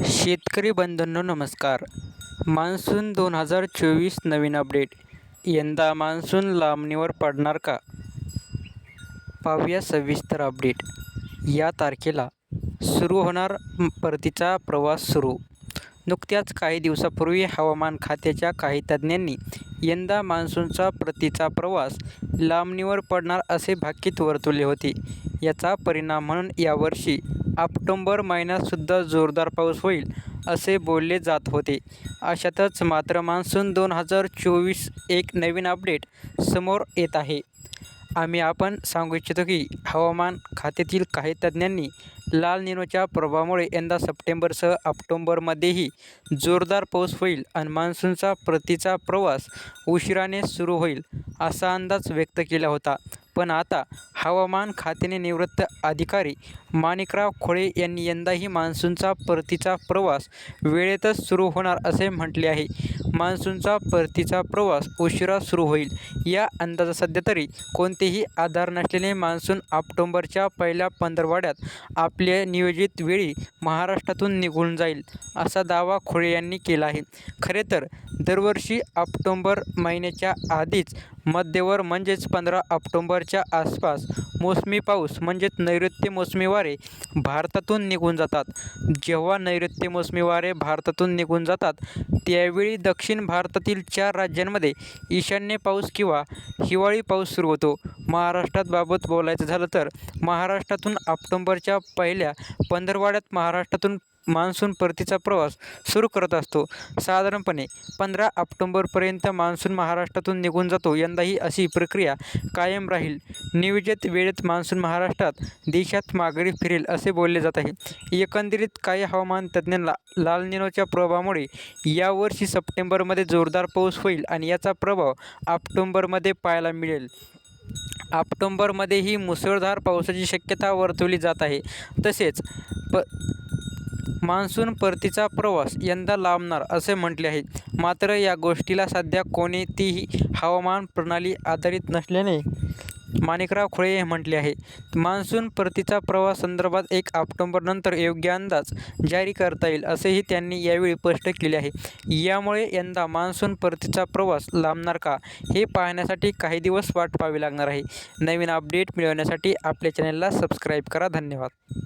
शेतकरी बंधूंनो नमस्कार. मान्सून दोन हजार चोवीस नवीन अपडेट. यंदा मान्सून लांबणीवर पडणार का? पाहूया सविस्तर अपडेट. या तारखेला सुरू होणार परतीचा प्रवास सुरू. नुकत्याच काही दिवसापूर्वी हवामान खात्याच्या काही तज्ज्ञांनी यंदा मान्सूनचा प्रतीचा प्रवास लांबणीवर पडणार असे भाकीत वर्तवले होते. याचा परिणाम म्हणून यावर्षी ऑक्टोंबर महिन्यातसुद्धा जोरदार पाऊस होईल असे बोलले जात होते. अशातच मात्र मान्सून दोन हजार चोवीस एक नवीन अपडेट समोर येत आहे. आम्ही आपण सांगू इच्छितो की हवामान खात्यातील काही तज्ज्ञांनी लाल निनोच्या प्रभावामुळे यंदा सप्टेंबरसह ऑक्टोंबरमध्येही जोरदार पाऊस होईल आणि मान्सूनचा प्रतीचा प्रवास उशिराने सुरू होईल असा अंदाज व्यक्त केला होता. पण आता हवामान खात्याने निवृत्त अधिकारी माणिकराव खोळे यांनी यंदाही मान्सूनचा परतीचा प्रवास वेळेतच सुरू होणार असे म्हटले आहे. मान्सूनचा परतीचा प्रवास उशिरा सुरू होईल. या अंदाजा सध्या तरी कोणतेही आधार नसलेले मान्सून ऑक्टोंबरच्या पहिल्या पंधरवाड्यात आपल्या नियोजित वेळी महाराष्ट्रातून निघून जाईल असा दावा खोळे यांनी केला आहे. खरे तर दरवर्षी ऑक्टोंबर महिन्याच्या आधीच मध्यवर म्हणजेच पंधरा ऑक्टोंबर ऑक्टोबरच्या आसपास मोसमी पाऊस म्हणजेच नैऋत्य मोसमी वारे भारतातून निघून जातात. जेव्हा नैऋत्य मोसमी वारे भारतातून निघून जातात त्यावेळी दक्षिण भारतातील चार राज्यांमध्ये ईशान्य पाऊस किंवा हिवाळी पाऊस सुरू होतो. महाराष्ट्रात बाबत बोलायचं झालं तर महाराष्ट्रातून ऑक्टोंबरच्या पहिल्या पंधरवाड्यात महाराष्ट्रातून मान्सून परतीचा प्रवास सुरू करत असतो. साधारणपणे पंधरा ऑक्टोंबरपर्यंत मान्सून महाराष्ट्रातून निघून जातो. यंदाही अशी प्रक्रिया कायम राहील. नियोजित वेळेत मान्सून महाराष्ट्रात देशात माघारी फिरेल असे बोलले जात आहे. एकंदरीत काही हवामान तज्ज्ञांना लाल निनोच्या प्रभावामुळे यावर्षी सप्टेंबरमध्ये जोरदार पाऊस होईल आणि याचा प्रभाव ऑक्टोंबरमध्ये पाहायला मिळेल. ऑक्टोंबरमध्येही मुसळधार पावसाची शक्यता वर्तवली जात आहे. तसेच प मान्सून परतीचा प्रवास यंदा लांबणार असे म्हटले आहे. मात्र या गोष्टीला सध्या कोणतीही हवामान प्रणाली आधारित नसल्याने माणिकराव खोळे हे म्हटले आहे. मान्सून परतीचा प्रवास संदर्भात एक ऑक्टोबरनंतर योग्य अंदाज जारी करता येईल असेही त्यांनी यावेळी स्पष्ट केले आहे. यामुळे यंदा मान्सून परतीचा प्रवास लांबणार का हे पाहण्यासाठी काही दिवस वाट पाहावी लागणार आहे. नवीन अपडेट मिळवण्यासाठी आपल्या चॅनलला सबस्क्राईब करा. धन्यवाद.